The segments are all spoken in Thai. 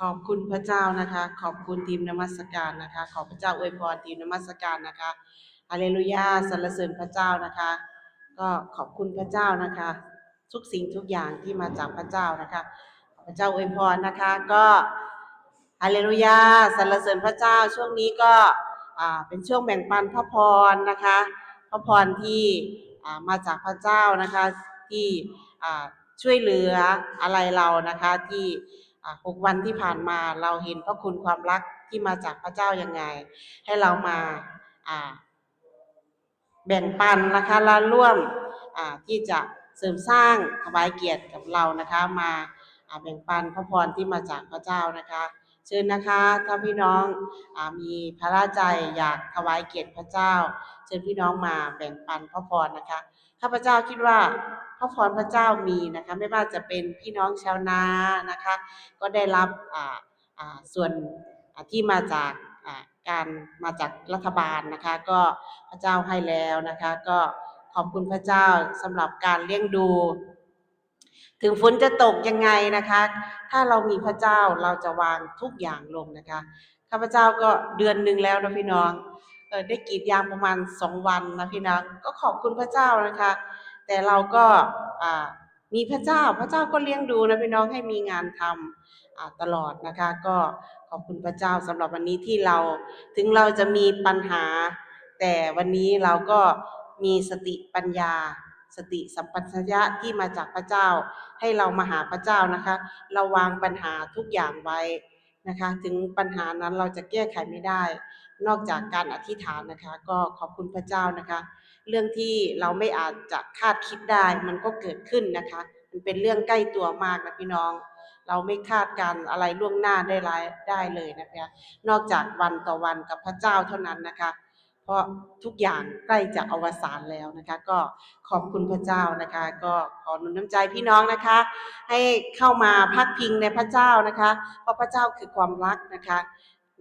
ขอบคุณพระเจ้านะคะ ขอบคุณทีมนมัสการนะคะ ขอพระเจ้าอวยพรทีมนมัสการนะคะฮาเลลูยาสรรเสริญพระเจ้านะคะ ก็ขอบคุณพระเจ้านะคะ ทุกสิ่งทุกอย่างที่มาจากพระเจ้านะคะขอพระเจ้าอวยพรนะคะ ก็ฮาเลลูยาสรรเสริญพระเจ้าช่วงนี้ก็เป็นช่วงแบ่งปันพระพรนะคะ พระพรที่มาจากพระเจ้านะคะที่ช่วยเหลืออะไรเรานะคะที่ หกวันที่ผ่านมาเราเห็นพระคุณความรักที่มาจากพระเจ้ายังไง ให้เรามาแบ่งปันนะคะและร่วมที่จะเสริมสร้างถวายเกียรติกับเรานะคะมาแบ่งปันพระพรที่มาจากพระเจ้านะคะเชิญนะคะถ้าพี่น้องอมีพระราชใจอยากถวายเกียรติพระเจ้า เชิญพี่น้องมาแบ่งปันพระพรนะคะข้าพเจ้าคิดว่าพระพรพระเจ้ามีนะคะไม่ว่าจะเป็นพี่น้องชาวนานะคะ ก็ได้รับอ่าอ่าส่วนที่มาจากอ่าการมาจากรัฐบาลนะคะ ก็พระเจ้าให้แล้วนะคะ ก็ขอบคุณพระเจ้าสำหรับการเลี้ยงดู ถึงฝนจะตกยังไงนะคะ ถ้าเรามีพระเจ้าเราจะวางทุกอย่างลงนะคะข้าพเจ้าก็เดือนหนึ่งแล้วนะพี่น้อง ได้กรีดยางประมาณสองวันนะพี่น้องก็ขอบคุณพระเจ้านะคะ แต่เราก็มีพระเจ้าพระเจ้าก็เลี้ยงดูนะพี่น้องให้มีงานทำอ่าตลอดนะคะ ก็ขอบคุณพระเจ้าสำหรับวันนี้ที่เราถึงเราจะมีปัญหา แต่วันนี้เราก็มีสติปัญญา สติสัมปชัญญะที่มาจากพระเจ้า ให้เรามาหาพระเจ้านะคะ เราวางปัญหาทุกอย่างไว้ นะคะ ถึงปัญหานั้นเราจะแก้ไขไม่ได้ นอกจากการอธิษฐานนะคะ ก็ขอบคุณพระเจ้านะคะ เรื่องที่เราไม่อาจจะคาดคิดได้ มันก็เกิดขึ้นนะคะ มันเป็นเรื่องใกล้ตัวมากนะพี่น้อง เราไม่คาดการอะไรล่วงหน้าได้รายได้เลยนะคะ นอกจากวันต่อวันกับพระเจ้าเท่านั้นนะคะ เพราะทุกอย่างใกล้จะอวสานแล้วนะคะ ก็ขอบคุณพระเจ้านะคะ ก็ขอหนุนน้ำใจพี่น้องนะคะ ให้เข้ามาพักพิงในพระเจ้านะคะ เพราะพระเจ้าคือความรักนะคะ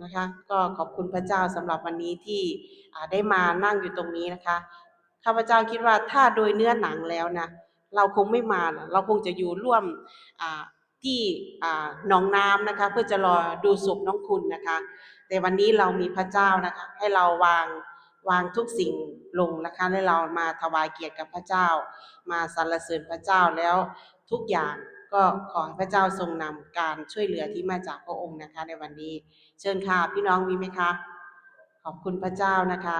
นะคะ ก็ขอบคุณพระเจ้าสำหรับวันนี้ที่ได้มานั่งอยู่ตรงนี้นะคะข้าพเจ้าคิดว่าถ้าโดยเนื้อหนังแล้วนะเราคงไม่มาเราคงจะอยู่ร่วมที่หนองน้ำนะคะ เพื่อจะรอดูศพน้องคุณนะคะ แต่วันนี้เรามีพระเจ้านะคะ ให้เราวาง วางทุกสิ่งลงนะคะให้เรามาถวายเกียรติกับพระเจ้า มาสรรเสริญพระเจ้าแล้วทุกอย่างก็ขอให้พระเจ้าทรงนำการช่วยเหลือที่มาจากพระองค์นะคะ ในวันนี้ เชิญค่ะพี่น้องมีไหมคะ ขอบคุณพระเจ้านะคะ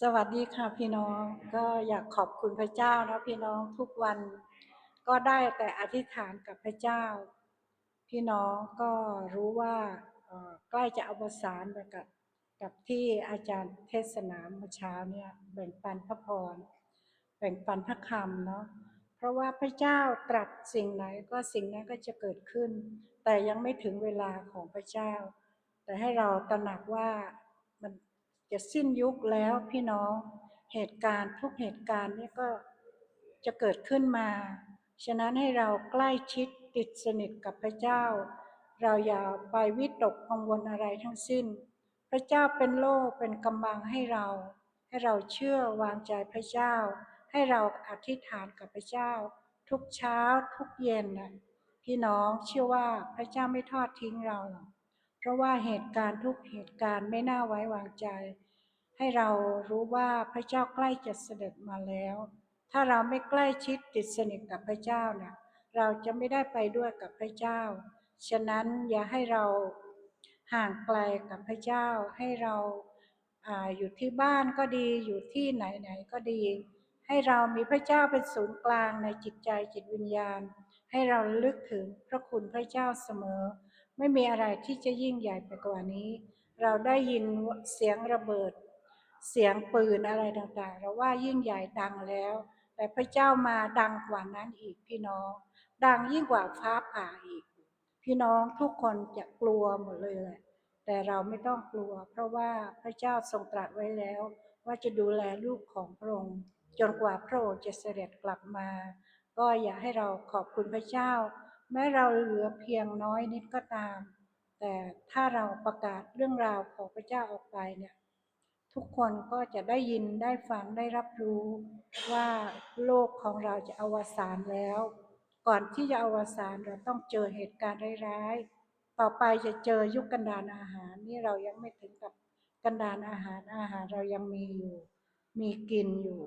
สวัสดีค่ะพี่น้องก็อยากขอบคุณพระเจ้านะพี่น้องทุกวัน ก็ได้แต่อธิษฐานกับพระเจ้า พี่น้องก็รู้ว่าใกล้จะอวสานไปกับกับที่อาจารย์เทศนาเมื่อเช้าเนี่ยแบ่งปันพระพรแบ่งปันพระคำเนาะเพราะว่าพระเจ้าตรัสสิ่งไหนก็สิ่งนั้นก็จะเกิดขึ้น แต่ยังไม่ถึงเวลาของพระเจ้า แต่ให้เราตระหนักว่ามันจะสิ้นยุคแล้วพี่น้องเหตุการณ์ทุกเหตุการณ์เนี่ยก็จะเกิดขึ้นมา ฉะนั้นให้เราใกล้ชิดติดสนิทกับพระเจ้า เราอย่าไปวิตกกังวลอะไรทั้งสิ้น พระเจ้าเป็นโล่เป็นกำบังให้เรา ให้เราเชื่อวางใจพระเจ้า ให้เราอธิษฐานกับพระเจ้า ทุกเช้าทุกเย็นนะพี่น้องเชื่อว่าพระเจ้าไม่ทอดทิ้งเราหรอกเพราะว่าเหตุการณ์ทุกเหตุการณ์ไม่น่าไว้วางใจ ให้เรารู้ว่าพระเจ้าใกล้จะเสด็จมาแล้ว ถ้าเราไม่ใกล้ชิดติดสนิทกับพระเจ้าเนะเราจะไม่ได้ไปด้วยกับพระเจ้า ฉะนั้นอย่าให้เราห่างไกลกับพระเจ้า ให้เราอาอยู่ที่บ้านก็ดี อยู่ที่ไหนๆก็ดี ให้เรามีพระเจ้าเป็นศูนย์กลางในจิตใจจิตวิญญาณ ให้เราระลึกถึงพระคุณพระเจ้าเสมอ ไม่มีอะไรที่จะยิ่งใหญ่ไปกว่านี้ เราได้ยินเสียงระเบิด เสียงปืนอะไรต่างๆ เราว่ายิ่งใหญ่ดังแล้ว แต่พระเจ้ามาดังกว่านั้นอีกพี่น้อง ดังยิ่งกว่าฟ้าผ่าอีก พี่น้องทุกคนจะกลัวหมดเลยแหละแต่เราไม่ต้องกลัว เพราะว่าพระเจ้าทรงตรัสไว้แล้ว ว่าจะดูแลลูกของพระองค์จนกว่าพระองค์จะเสด็จกลับมา ก็อย่าให้เราขอบคุณพระเจ้า แม้เราเหลือเพียงน้อยนิดก็ตาม แต่ถ้าเราประกาศเรื่องราวของพระเจ้าออกไปเนี่ย ทุกคนก็จะได้ยินได้ฟังได้รับรู้ว่าโลกของเราจะอวสานแล้ว ก่อนที่จะอวสานเราต้องเจอเหตุการณ์ร้ายๆต่อไปจะเจอยุคกันดารอาหารนี่เรายังไม่ถึงกับกันดารอาหารอาหารเรายังมีอยู่ มีกินอยู่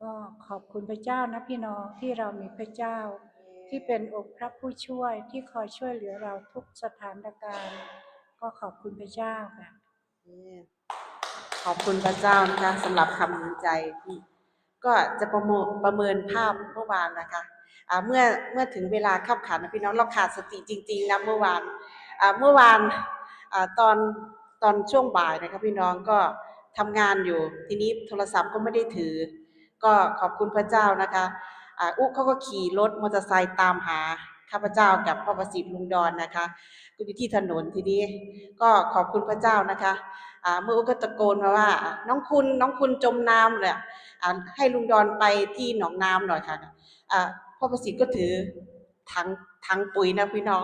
ก็ขอบคุณพระเจ้านะพี่น้องที่เรามีพระเจ้า ที่เป็นองค์พระผู้ช่วยที่คอยช่วยเหลือเราทุกสถานการณ์ ก็ขอบคุณพระเจ้าค่ะ ขอบคุณพระเจ้านะคะสำหรับคำหนุนใจที่ก็จะประเมินประเมินภาพเมื่อวานนะคะเมื่อเมื่อถึงเวลาขับขันนะพี่น้องเราขาดสติจริงๆนะเมื่อวานเมื่อวานอตอนตอนช่วงบ่ายนะคะพี่น้องก็ทำงานอยู่ ทีนี้โทรศัพท์ก็ไม่ได้ถือ ก็ขอบคุณพระเจ้านะคะอุ๊เขาก็ขี่รถมอเตอร์ไซค์ตามหา ข้าพเจ้ากับพ่อประสิทธิ์ลุงดอนนะคะก็อยู่ที่ถนนทีนี้ก็ขอบคุณพระเจ้านะคะเมื่ออุกตะโกนมาว่า น้องคุณน้องคุณจมน้ำเลยอ่าให้ลุงดอนไปที่หนองน้ำหน่อยค่ะพ่อประสิทธิ์ก็ถือถังถังปุ๋ยนะพี่น้อง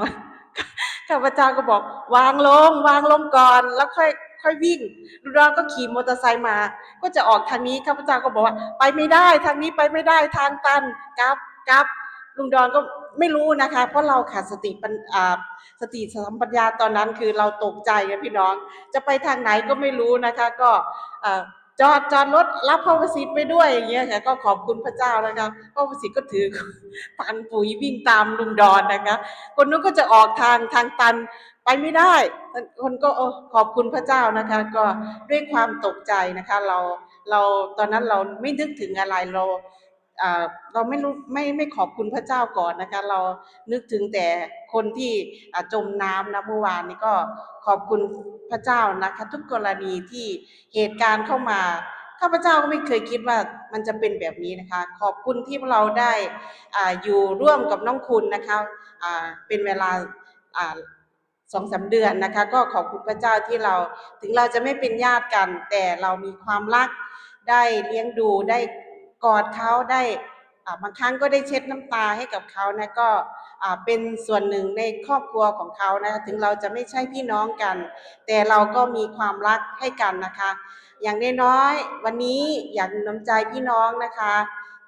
ข้าพเจ้าก็บอกวางลงวางลงก่อนแล้วค่อยค่อยวิ่งลุงดอนก็ขี่มอเตอร์ไซค์มา ก็จะออกทางนี้ข้าพเจ้าก็บอกว่า ไปไม่ได้ทางนี้ไปไม่ได้ทางตันกลับกลับลุงดอนก็ ไม่รู้นะคะ เพราะเราขาดสติปัญสติสัมปัญญะตอนนั้นคือเราตกใจนะพี่น้อง จะไปทางไหนก็ไม่รู้นะคะ ก็จอดจอดรถรับพ่อประสิทธิ์ไปด้วยอย่างเงี้ยค่ะก็ขอบคุณพระเจ้านะคะพ่อประสิทธิ์ก็ถือตันปุ๋ยวิ่งตามลุงดอนนะคะ คนนู้นก็จะออกทางทางตันไปไม่ได้ คนก็ขอบคุณพระเจ้านะคะ ก็ด้วยความตกใจนะคะ เราเราตอนนั้นเราไม่นึกถึงอะไรเรา เราไม่รู้ไม่ไม่ขอบคุณพระเจ้าก่อนนะคะ เรานึกถึงแต่คนที่จมน้ำนะเมื่อวานนี้ก็ขอบคุณพระเจ้านะคะ ทุกกรณีที่เหตุการณ์เข้ามาข้าพเจ้าก็ไม่เคยคิดว่ามันจะเป็นแบบนี้นะคะ ขอบคุณที่เราได้ออยู่ร่วมกับน้องคุณนะคะเป็นเวลาอ่าสองสามเดือนนะคะ ก็ขอบคุณพระเจ้าที่เราถึงเราจะไม่เป็นญาติกัน แต่เรามีความรักได้เลี้ยงดูได้ กอดเขาได้บางครั้งก็ได้เช็ดน้ำตาให้กับเขานะก็เป็นส่วนหนึ่งในครอบครัวของเขานะถึงเราจะไม่ใช่พี่น้องกัน แต่เราก็มีความรักให้กันนะคะ อย่างน้อยๆวันนี้อยากน้ำใจพี่น้องนะคะ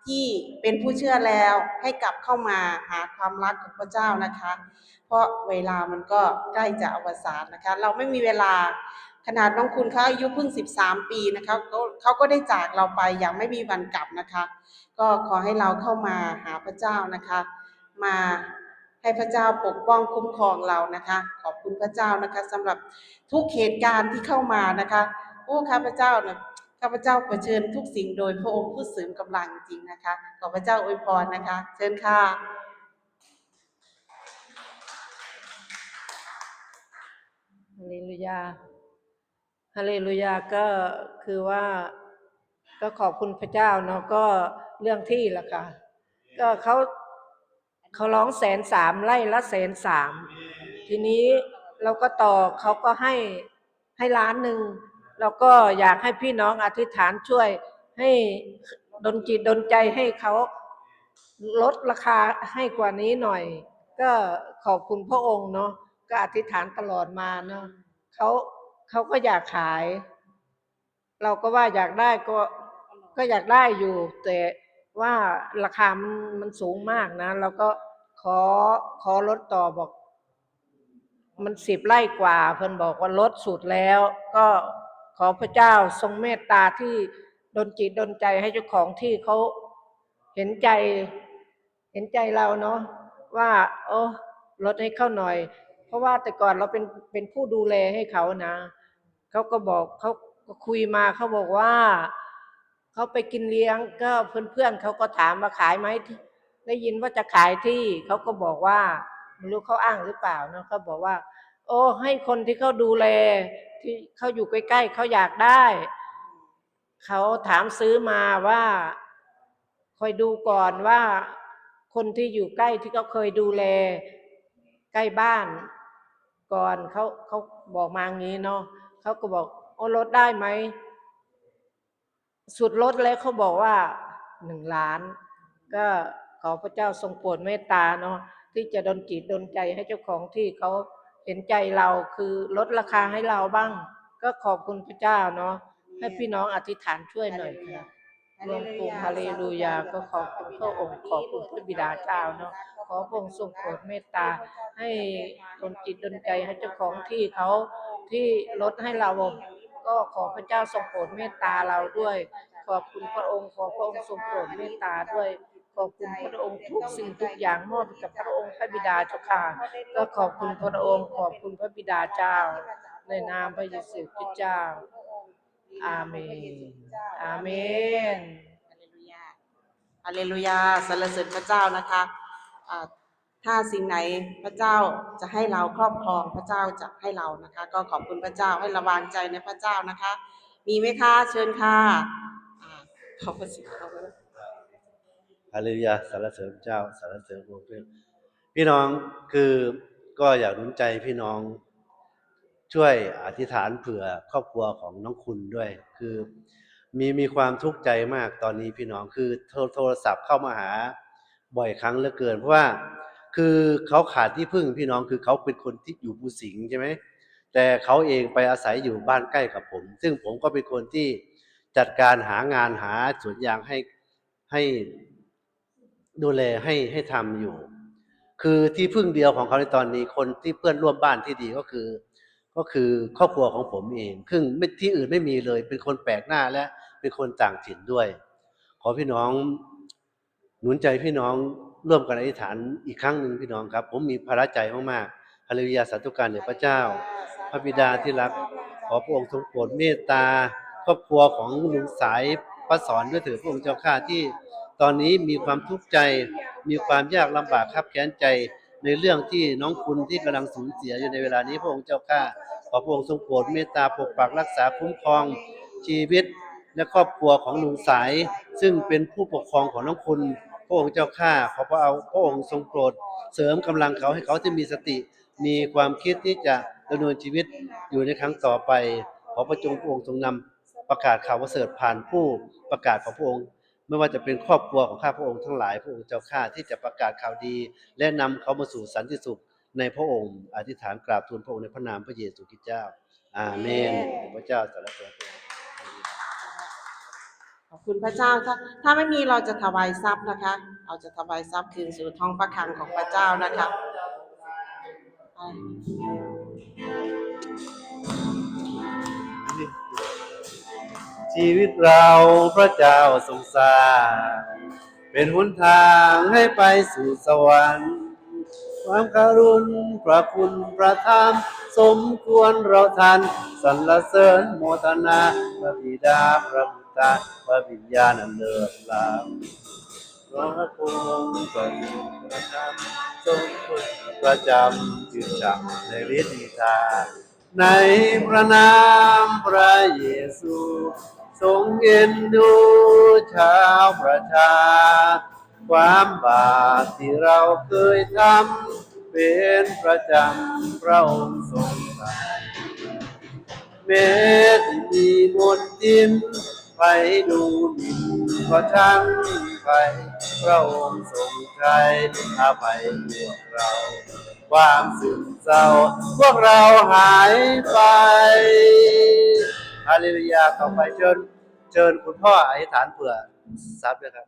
ที่เป็นผู้เชื่อแล้วให้กลับเข้ามาหาความรักของพระเจ้านะคะ เพราะเวลามันก็ใกล้จะอวสานนะคะ เราไม่มีเวลา ขนาดน้องคุณเขาอายุเพิ่ง 13 ปีนะคะเขาเขาก็ได้จากเราไปอย่างไม่มีวันกลับนะคะ ก็ขอให้เราเข้ามาหาพระเจ้านะคะ มาให้พระเจ้าปกป้องคุ้มครองเรานะคะ ขอบคุณพระเจ้านะคะสำหรับทุกเหตุการณ์ที่เข้ามานะคะโอ้ข้าพเจ้าเนี่ยข้าพเจ้าเผชิญทุกสิ่งโดยพระองค์ผู้เสริมกำลังจริงนะคะ ขอพระเจ้าอวยพรนะคะ เชิญค่ะฮาเลลูยา ฮาเลลูยาก็คือว่าก็ขอบคุณพระเจ้าเนาะก็เรื่องที่ละค่ะ ก็เขาเขาร้องแสนสามไล่ละแสนสามทีนี้เราก็ต่อเขาก็ให้ให้ล้านหนึ่งเราก็อยากให้พี่น้องอธิษฐานช่วยให้ดนจิตดนใจให้เขาลดราคาให้กว่านี้หน่อย ก็ขอบคุณพระองค์เนาะก็อธิษฐานตลอดมาเนาะเขา เขาก็อยากขาย เราก็ว่าอยากได้ก็ก็อยากได้อยู่ แต่ว่าราคามันมันสูงมากนะ เราก็ขอขอลดต่อบอก มันสิบไร่กว่า เพิ่นบอกว่าลดสุดแล้ว ก็ขอพระเจ้าทรงเมตตาที่ดนจิตดนใจให้เจ้าของที่เขาเห็นใจ เห็นใจเราเนาะว่า โอ้ลดให้เข้าหน่อย เพราะว่าแต่ก่อนเราเป็นเป็นผู้ดูแลให้เขานะ เขาก็บอกเขาก็คุยมาเขาบอกว่าเขาไปกินเลี้ยงก็เพื่อนเพื่อนๆเขาก็ถามมาขายไหมได้ยินว่าจะขายที่เขาก็บอกว่าไม่รู้เขาอ้างหรือเปล่าเนาะเขาบอกว่า โอ้ให้คนที่เขาดูแล ที่เขาอยู่ใกล้ๆเขาอยากได้เขาถามซื้อมาว่าคอยดูก่อนว่า คนที่อยู่ใกล้ที่เขาเคยดูแล ใกล้บ้าน ก่อนเขาเขาบอกมางี้เนาะ เขาก็บอกโอ้ลดได้ไหม สุดลดแล้วเขาบอกว่าหนึ่งล้าน ก็ขอพระเจ้าทรงโปรดเมตตาเนาะที่จะดนจิตดนใจให้เจ้าของที่เขาเห็นใจเราคือลดราคาให้เราบ้าง ก็ขอบคุณพระเจ้าเนาะให้พี่น้องอธิษฐานช่วยหน่อยค่ะรวมกลุ่มฮาเลลูยา ก็ขอบคุณพระองค์ขอบคุณพระบิดาเจ้าเนาะ ขอพระองค์ทรงโปรดเมตตา ให้ดลจิตดลใจให้เจ้าของที่เขา ที่ลดให้เรา ก็ขอพระเจ้าทรงโปรดเมตตาเราด้วย ขอบคุณพระองค์ ขอพระองค์ทรงโปรดเมตตาด้วย ขอบคุณพระองค์ทุกสิ่งทุกอย่างมอบให้กับพระองค์พระบิดาเจ้าค่ะ ก็ขอบคุณพระองค์ ขอบคุณพระบิดาเจ้า ในนามพระเยซูคริสต์เจ้า อาเมน อาเมนฮาเลลูยาฮาเลลูยาสรรเสริญพระเจ้านะคะอ่า ถ้าสิ่งไหนพระเจ้าจะให้เราครอบครองพระเจ้าจะให้เรานะคะ ก็ขอบคุณพระเจ้าให้ระวางใจในพระเจ้านะคะ มีไหมคะเชิญค่ะอ่าขอบพระสิครับฮาเลลูยาสรรเสริญพระเจ้าสรรเสริญพระองค์ด้วยพี่น้องคือก็อยากหนุนใจพี่น้องช่วยอธิษฐานเผื่อครอบครัวของน้องคุณด้วย คือมีมีความทุกข์ใจมากตอนนี้พี่น้องคือโทรโทรศัพท์เข้ามาหาบ่อยครั้งเหลือเกิน เพราะว่า คือเขาขาดที่พึ่งพี่น้องคือเขาเป็นคนที่อยู่ภูสิงห์ใช่ไหมแต่เขาเองไปอาศัยอยู่บ้านใกล้กับผม ซึ่งผมก็เป็นคนที่จัดการหางานหาสวนยางให้ให้ดูแลให้ให้ทำอยู่ คือที่พึ่งเดียวของเขาในตอนนี้คนที่เพื่อนร่วมบ้านที่ดีก็คือ ก็คือครอบครัวของผมเองซึ่งไม่ที่อื่นไม่มีเลย เป็นคนแปลกหน้าและเป็นคนต่างถิ่นด้วย ขอพี่น้องหนุนใจพี่น้อง ร่วมกันอธิษฐานอีกครั้งหนึ่งพี่น้องครับ ผมมีภาระใจมากๆฮาเลลูยาสาธุการแด่พระเจ้า พระบิดาที่รัก ขอพระองค์ทรงโปรดเมตตา ครอบครัวของลุงสายพระสอนด้วยเถิดพระองค์เจ้าข้าที่ ตอนนี้มีความทุกข์ใจ มีความยากลำบากขับแค้นใจในเรื่องที่น้องคุณที่กำลังสูญเสียอยู่ในเวลานี้พระองค์เจ้าข้าขอพระองค์ทรงโปรดเมตตาปกปักรักษาคุ้มครองชีวิตและครอบครัวของลุงสาย ซึ่งเป็นผู้ปกครองของน้องคุณ พระองค์เจ้าข้าขอพระเอาพระองค์ทรงโปรด เสริมกำลังเขาให้เขาที่มีสติ มีความคิดที่จะดำเนินชีวิตอยู่ในครั้งต่อไป ขอพระจงพระองค์ทรงนำประกาศข่าวประเสริฐผ่านผู้ประกาศของพระองค์ไม่ว่าจะเป็นครอบครัวของข้าพระองค์ทั้งหลายพระองค์เจ้าข้าที่จะประกาศข่าวดี และนำเขามาสู่สันติสุขในพระองค์ อธิษฐานกราบทูลพระองค์ในพระนามพระเยซูคริสต์เจ้า อาเมนพระเจ้าสรรเสริญพระองค์ข อบคุณพระเจ้าถ้าถ้าไม่มีเราจะถวายทรัพย์นะคะ เราจะถวายทรัพย์คืนสู่ท้องพระคลังของพระเจ้านะคะชีวิตเราพระเจ้าทรงสร้างเป็นหนทางให้ไปสู่สวรรค์ ความการุณพระคุณพระธรรมสมควรเราทันสรรเสริญโมทนาพระบิดาพระบุ ตรพระวิญญาณอันเลิศล้ำพระคุณพระคุณพระธรรมทรงคุณประจำจืดจักในฤทธิทาในพระนามพระเยซูทรงเอ็นดูชาวประชา ความบาปที่เราเคยทำเป็นประจำพระองค์ทรงตายแม้ที่มีมนทิน ไปดูหมิ่นก็ช่างไปพระองค์ทรงใจอภัยพวกเรา ความสึมเศร้าพวกเราหายไปฮาเลลูยาต่อไปเชิญเชิญคุณพ่ออธิษฐานเผื่อทรัพย์ด้วยครับ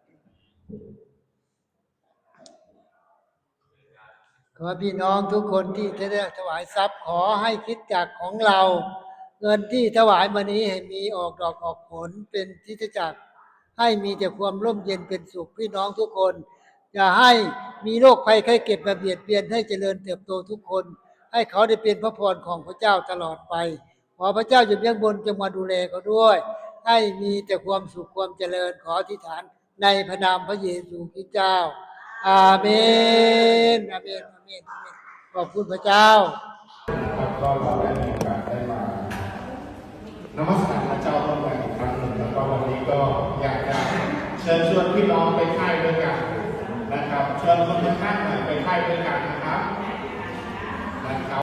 ขอพี่น้องทุกคนที่ได้ถวายทรัพย์ขอให้คิดจากของเรา เงินที่ถวายมานี้ให้มีออกดอกออกผลเป็นทิศจักรให้มีแต่ความร่มเย็นเป็นสุขพี่น้องทุกคน อย่าให้มีโรคภัยไข้เจ็บมาเบียดเบียนให้เจริญเติบโตทุกคน ให้เขาได้เป็นพระพรของพระเจ้าตลอดไป ขอพระเจ้าอยู่เบื้องบนจงมาดูแลเขาด้วย ให้มีแต่ความสุขความเจริญขออธิษฐานในพระนามพระเยซูคริสต์เจ้า อาเมน อาเมน อาเมน ขอบคุณพระเจ้า นมัสการพระเจ้าร่วมกันอีกครั้งหนึ่งแล้วก็วันนี้ก็อยากจะเชิญชวนพี่น้องไปค่ายด้วยกันนะครับ เชิญคนข้างๆหน่อยไปค่ายด้วยกันนะครับนะครับ